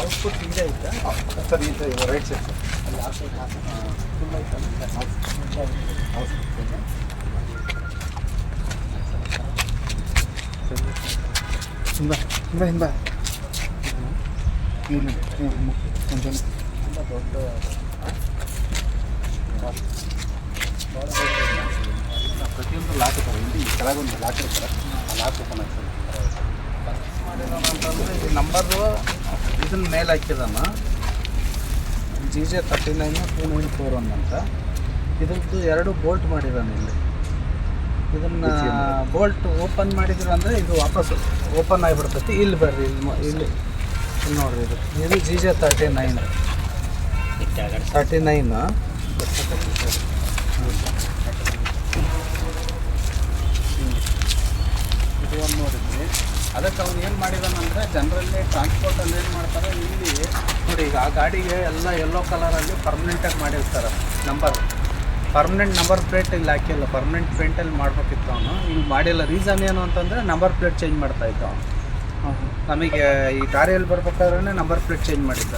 Output ಹಿಂಗೆ ಐತೆ sir ಇದು ರೈಟ್ ಸೈಡ್ ಸರ್ ಹಿಂದ ಹಿಂದ ಹಿಂದ ಇಲ್ಲಿ కొంచెం ತುಂಬ ದೊಡ್ಡ ಪ್ರತಿಯೊಂದು ಲಾಕ್ ಇರ್ತಾರೆ ಇಲ್ಲಿ ಕೆಳಗೊಂದು ಲಾಕ್ ಇರ್ತಾರೆ ಆ ಲಾಕ್ ಓಪನ್ ಆಗ್ತದೆ. ಮಾಡಿರೋದಂತಂದ್ರೆ ಈ ನಂಬರು ಇದನ್ನ ಮೇಲೆ ಹಾಕಿದಾನ. G J thirty nine two nine four one ಅಂತ. ಇದ್ರದ್ದು ಎರಡು ಬೋಲ್ಟ್ ಮಾಡಿದಾನೆ ಇಲ್ಲಿ. ಇದನ್ನ ಬೋಲ್ಟ್ ಓಪನ್ ಮಾಡಿದ್ರು ಅಂದರೆ ಇದು ವಾಪಸ್ ಓಪನ್ ಆಗಿಬಿಡ್ತೈತಿ. ಇಲ್ಲಿ ಬರ್ರಿ ಇಲ್ಲಿ ಇಲ್ಲಿ ನೋಡ್ರಿ ಇದು. ಇದು G J thirty nine thirty nine ಇದು ಒಂದು ನೋಡಿದ್ವಿ ಅದಕ್ಕೆ ಅವ್ನು ಏನು ಮಾಡಿದಾನಂದ್ರೆ ಜನರಲ್ಲಿ ಟ್ರಾನ್ಸ್ಪೋರ್ಟಲ್ಲಿ ಏನು ಮಾಡ್ತಾರೆ, ಇಲ್ಲಿ ನೋಡಿ ಈಗ ಆ ಗಾಡಿಗೆ ಎಲ್ಲ ಯೆಲ್ಲೋ ಕಲರಲ್ಲಿ ಪರ್ಮನೆಂಟಾಗಿ ಮಾಡಿರ್ತಾರೆ. ನಂಬರ್ ಪರ್ಮನೆಂಟ್ ನಂಬರ್ ಪ್ಲೇಟ್ ಇಲ್ಲಿ ಹಾಕಿಲ್ಲ. ಪರ್ಮನೆಂಟ್ ಪೇಂಟಲ್ಲಿ ಮಾಡ್ಬೇಕಿತ್ತು ಅವನು. ಇಲ್ಲಿ ಮಾಡಿಲ್ಲ. ರೀಸನ್ ಏನು ಅಂತಂದರೆ ನಂಬರ್ ಪ್ಲೇಟ್ ಚೇಂಜ್ ಮಾಡ್ತಾ ಇದ್ದ ಅವನು. ನಮಗೆ ಈ ದಾರಿಯಲ್ಲಿ ಬರ್ಬೇಕಾದ್ರೆ ನಂಬರ್ ಪ್ಲೇಟ್ ಚೇಂಜ್ ಮಾಡಿದ್ದ.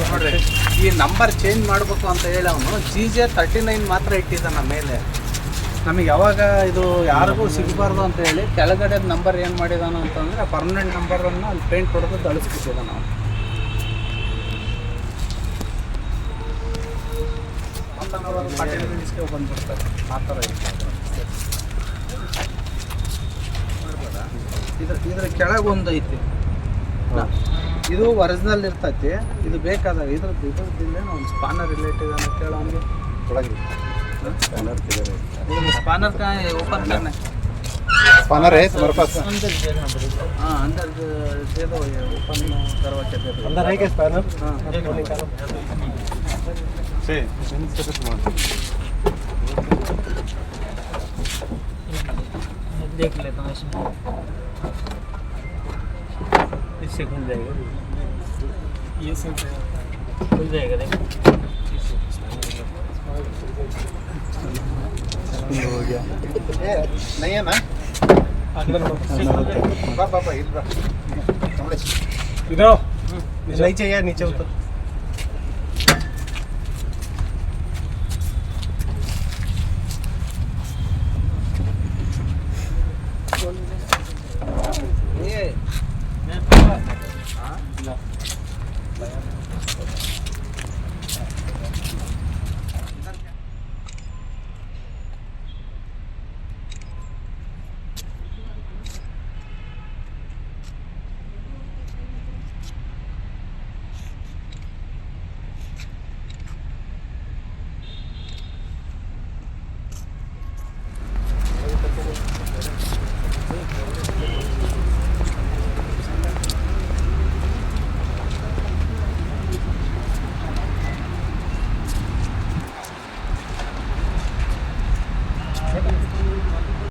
ನೋಡ್ರಿ, ಈ ನಂಬರ್ ಚೇಂಜ್ ಮಾಡಬೇಕು ಅಂತ ಹೇಳಿ ಅವನು ಜಿ ಜೆ ತರ್ಟಿ ನೈನ್ ಮಾತ್ರ ಇಟ್ಟಿದ್ದಾನ ಮೇಲೆ. ನಮಗೆ ಯಾವಾಗ ಇದು ಯಾರಿಗೂ ಸಿಗಬಾರ್ದು ಅಂತ ಹೇಳಿ ಕೆಳಗಡೆ ನಂಬರ್ ಏನು ಮಾಡಿದಾನ ಅಂತಂದರೆ ಪರ್ಮನೆಂಟ್ ನಂಬರನ್ನು ಅಲ್ಲಿ ಪೇಂಟ್ ಹೊಡೆದು ಅಳಿಸ್ಬಿಟ್ಟಿದ್ದಾನ ನಾವು. ಬಂದ್ಬಿಡ್ತಾರೆ. ಆ ಥರ? ಇದ್ರ ಇದ್ರ ಕೆಳಗೆ ಒಂದು ಐತಿ. ಇದು ಒರಿಜಿನಲ್ ಇರ್ತೈತಿ. ಇದು ಬೇಕಾದಾಗ ಇದ್ರದ್ದು ಇದ್ರದ್ದಿಲ್ಲ ಒಂದು ಸ್ಪಾನರ್ ರಿಲೇಟಿವ್ ಅಂತ ಕೇಳೋ ಅವ್ನಿಗೆ स्पैनर किधर है स्पैनर कहाँ है। ओपन करना स्पैनर है तुम्हारे पास? अंदर हाँ अंदर दे दो ये ओपन करवा के दे दो। अंदर है क्या स्पैनर हाँ निकालो। से देख लेता हूँ इसमें। इससे खुल जाएगा। ये खुल जाएगा देखो। ಶಾಪಿಂಗ್ ಹೋಗಿ नीचे। यार नीचे उतर। ये मैं